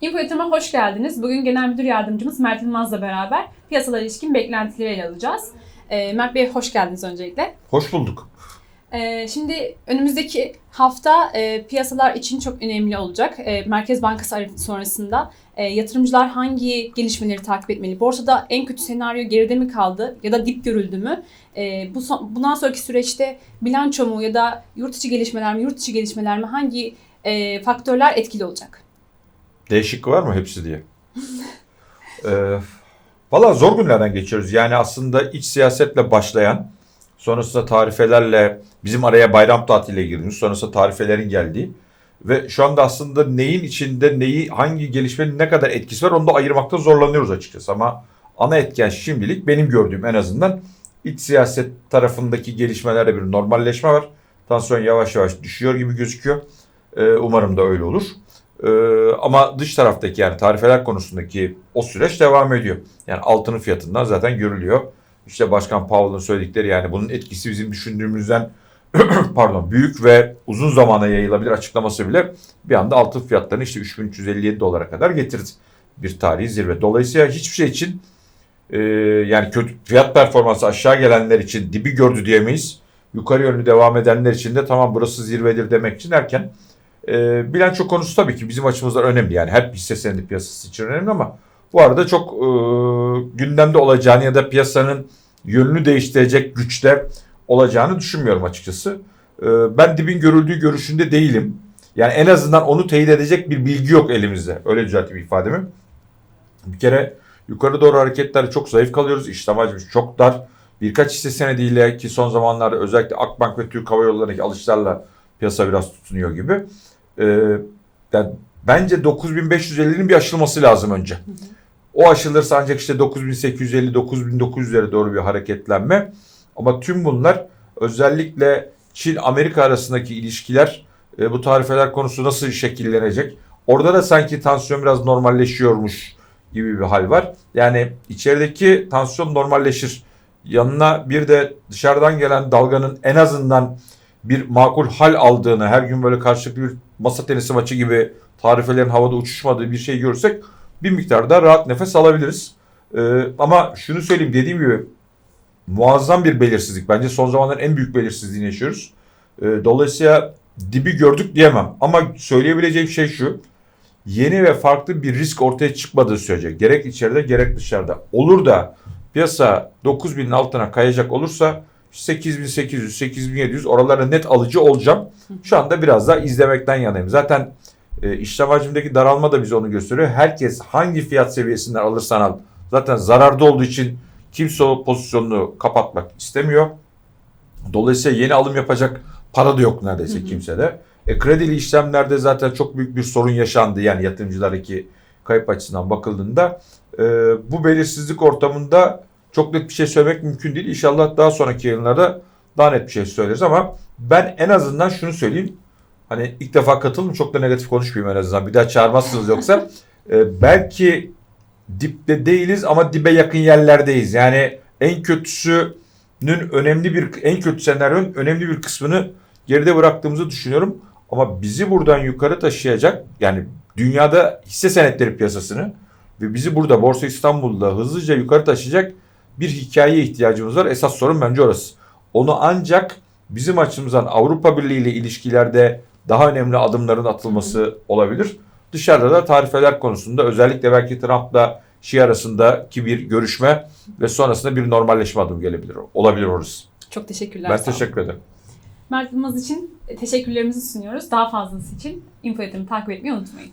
Info Yatırım'a hoş geldiniz. Bugün Genel Müdür Yardımcımız Mert Yılmaz'la beraber piyasalara ilişkin beklentileri ele alacağız. Ee, Mert Bey hoş geldiniz öncelikle. Hoş bulduk. Ee, şimdi önümüzdeki hafta e, piyasalar için çok önemli olacak. E, Merkez Bankası sonrasında e, yatırımcılar hangi gelişmeleri takip etmeli? Borsada en kötü senaryo geride mi kaldı ya da dip görüldü mü? E, bu son- bundan sonraki süreçte bilanço mu ya da yurt içi gelişmeler mi, yurt içi gelişmeler mi hangi e, faktörler etkili olacak? Değişik var mı hepsi diye. ee, Valla zor günlerden geçiyoruz. Yani aslında iç siyasetle başlayan, sonrasında tarifelerle bizim araya bayram tatiliyle girdiğimiz, sonrasında tarifelerin geldiği ve şu anda aslında neyin içinde neyi, hangi gelişmenin ne kadar etkisi var onu da ayırmakta zorlanıyoruz açıkçası. Ama ana etken şimdilik benim gördüğüm en azından iç siyaset tarafındaki gelişmelerde bir normalleşme var. Tansiyon yavaş yavaş düşüyor gibi gözüküyor. Ee, umarım da öyle olur. Ee, ama dış taraftaki yani tarifeler konusundaki o süreç devam ediyor. Yani altının fiyatından zaten görülüyor. İşte Başkan Powell'ın söyledikleri yani bunun etkisi bizim düşündüğümüzden pardon büyük ve uzun zamana yayılabilir açıklaması bile bir anda altın fiyatlarını işte 3357 dolara kadar getirdi. Bir tarihi zirve. Dolayısıyla hiçbir şey için e, yani kötü fiyat performansı aşağı gelenler için dibi gördü diyemeyiz. Yukarı yönlü devam edenler için de tamam burası zirvedir demek için erken. E, bilanço konusu tabii ki bizim açımızdan önemli. Yani her hisse senedi piyasası için önemli ama bu arada çok e, gündemde olacağını ya da piyasanın yönünü değiştirecek güçte olacağını düşünmüyorum açıkçası. E, ben dibin görüldüğü görüşünde değilim. Yani en azından onu teyit edecek bir bilgi yok elimizde. Öyle düzelteyim ifademi. Bir kere yukarı doğru hareketler çok zayıf kalıyoruz. İşlem hacmi çok dar. Birkaç hisse senediyle ki son zamanlarda özellikle Akbank ve Türk Hava Yolları'ndaki alışlarla piyasa biraz tutunuyor gibi. Ee, yani bence 9550'nin bir aşılması lazım önce. O aşılırsa ancak işte 9850 9900'lere doğru bir hareketlenme. Ama tüm bunlar özellikle Çin Amerika arasındaki ilişkiler e, bu tarifeler konusu nasıl şekillenecek? Orada da sanki tansiyon biraz normalleşiyormuş gibi bir hal var. Yani içerideki tansiyon normalleşir. Yanına bir de dışarıdan gelen dalganın en azından bir makul hal aldığını, her gün böyle karşılıklı bir masa tenisi maçı gibi tarifelerin havada uçuşmadığı bir şey görürsek bir miktar da rahat nefes alabiliriz. Ee, ama şunu söyleyeyim dediğim gibi muazzam bir belirsizlik. Bence son zamanların en büyük belirsizliğini yaşıyoruz. Ee, dolayısıyla dibi gördük diyemem. Ama söyleyebileceğim şey şu. Yeni ve farklı bir risk ortaya çıkmadığı sürece gerek içeride gerek dışarıda olur da piyasa 9000'in altına kayacak olursa 8800, 8700 oralara net alıcı olacağım. Şu anda biraz daha izlemekten yanayım. Zaten e, işlem hacmindeki daralma da bize onu gösteriyor. Herkes hangi fiyat seviyesinden alırsan al. Zaten zararda olduğu için kimse o pozisyonunu kapatmak istemiyor. Dolayısıyla yeni alım yapacak para da yok neredeyse Hı hı. kimsede. E, kredili işlemlerde zaten çok büyük bir sorun yaşandı. Yani yatırımcılardaki kayıp açısından bakıldığında e, bu belirsizlik ortamında çok net bir şey söylemek mümkün değil. İnşallah daha sonraki yayınlarda daha net bir şey söyleriz ama ben en azından şunu söyleyeyim. Hani ilk defa katıldım çok da negatif konuşmayayım en azından. Bir daha çağırmazsınız yoksa. E, belki dipte değiliz ama dibe yakın yerlerdeyiz. Yani en kötüsünün önemli bir en kötü senaryonun önemli bir kısmını geride bıraktığımızı düşünüyorum. Ama bizi buradan yukarı taşıyacak yani dünyada hisse senetleri piyasasını ve bizi burada Borsa İstanbul'da hızlıca yukarı taşıyacak bir hikayeye ihtiyacımız var. Esas sorun bence orası. Onu ancak bizim açımızdan Avrupa Birliği ile ilişkilerde daha önemli adımların atılması olabilir. Dışarıda da tarifeler konusunda özellikle belki Trump'la Şii arasındaki bir görüşme ve sonrasında bir normalleşme adım gelebilir. Olabilir orası. Çok teşekkürler. Ben teşekkür ederim. Mert Yılmaz için teşekkürlerimizi sunuyoruz. Daha fazlası için Info takip etmeyi unutmayın.